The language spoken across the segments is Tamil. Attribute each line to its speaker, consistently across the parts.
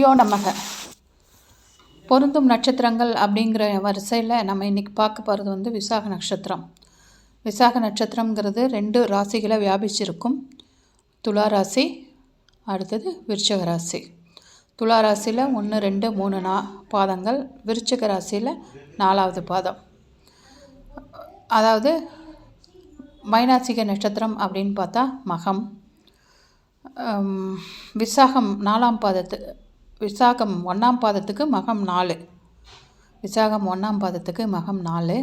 Speaker 1: யோ நமக பொருந்தும் நட்சத்திரங்கள் அப்படிங்கிற வரிசையில் நம்ம இன்றைக்கி பார்க்க போகிறது வந்து விசாக நட்சத்திரம். விசாக நட்சத்திரங்கிறது ரெண்டு ராசிகளை வியாபிச்சிருக்கும். துலா ராசி அடுத்தது விருச்சக ராசி. துலா ராசியில் ஒன்று ரெண்டு மூணு நா பாதங்கள் விருச்சக ராசியில் நாலாவது பாதம். அதாவது மைனாசிக நட்சத்திரம் அப்படின்னு பார்த்தா மகம். விசாகம் நாலாம் பாதத்து விசாகம் ஒன்றாம் பாதத்துக்கு மகம் நாலு. விசாகம் ஒன்றாம் பாதத்துக்கு மகம் நாலு.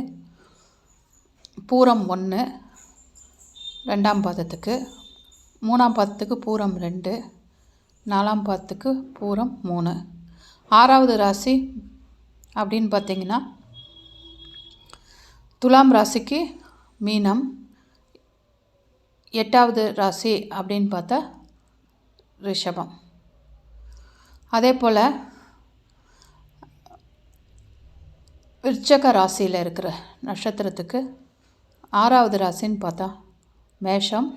Speaker 1: பூரம் ஒன்று ரெண்டாம் பாதத்துக்கு மூணாம் பாதத்துக்கு பூரம் ரெண்டு நாலாம் பாதத்துக்கு பூரம் மூணு. ஆறாவது ராசி அப்படின்னு பார்த்தீங்கன்னா துலாம் ராசிக்கு மீனம் எட்டாவது ராசி அப்படின்னு பார்த்தா ரிஷபம். அதே போல் விருச்சக ராசியில் இருக்கிற நட்சத்திரத்துக்கு ஆறாவது ராசின்னு பார்த்தா மேஷம்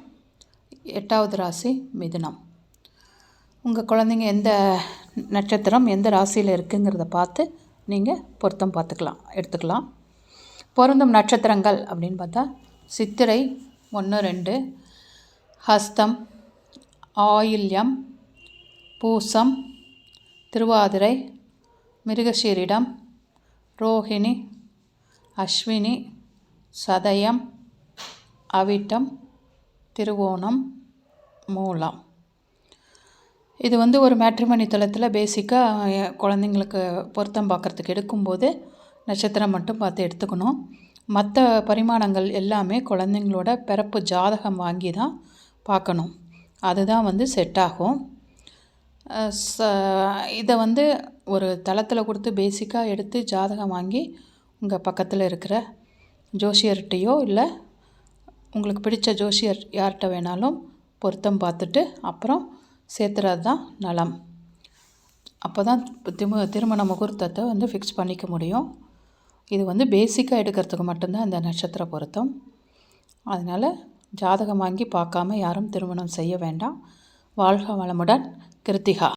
Speaker 1: எட்டாவது ராசி மிதுனம். உங்கள் குழந்தைங்க எந்த நட்சத்திரம் எந்த ராசியில் இருக்குங்கிறத பார்த்து நீங்கள் பொருத்தம் பார்த்துக்கலாம் எடுத்துக்கலாம். பொருந்தும் நட்சத்திரங்கள் அப்படின்னு பார்த்தா சித்திரை ஒன்று ரெண்டு ஹஸ்தம் ஆயில்யம் பூசம் திருவாதிரை மிருகசீரிடம் ரோஹிணி அஸ்வினி சதயம் அவிட்டம் திருவோணம் மூலம். இது வந்து ஒரு மேட்ரிமணி தளத்தில் பேசிக்காக குழந்தைங்களுக்கு பொருத்தம் பார்க்குறதுக்கு எடுக்கும்போது நட்சத்திரம் மட்டும் பார்த்து எடுத்துக்கணும். மற்ற பரிமாணங்கள் எல்லாமே குழந்தைங்களோட பிறப்பு ஜாதகம் வாங்கி தான் பார்க்கணும் அதுதான் வந்து செட் ஆகும். ச இதை வந்து ஒரு தளத்தில் கொடுத்து பேசிக்காக எடுத்து ஜாதகம் வாங்கி உங்கள் பக்கத்தில் இருக்கிற ஜோசியர்கிட்டையோ இல்லை உங்களுக்கு பிடித்த ஜோசியர் யார்கிட்ட வேணாலும் பொருத்தம் பார்த்துட்டு அப்புறம் சேர்த்துறது தான் நலம். அப்போ தான் திமு திருமண முகூர்த்தத்தை வந்து ஃபிக்ஸ் பண்ணிக்க முடியும். இது வந்து பேசிக்காக எடுக்கிறதுக்கு மட்டும்தான் இந்த நட்சத்திர பொருத்தம். அதனால் ஜாதகம் வாங்கி பார்க்காம யாரும் திருமணம் செய்ய வேண்டாம். வாழ்க வளமுடன். கிருத்திகா.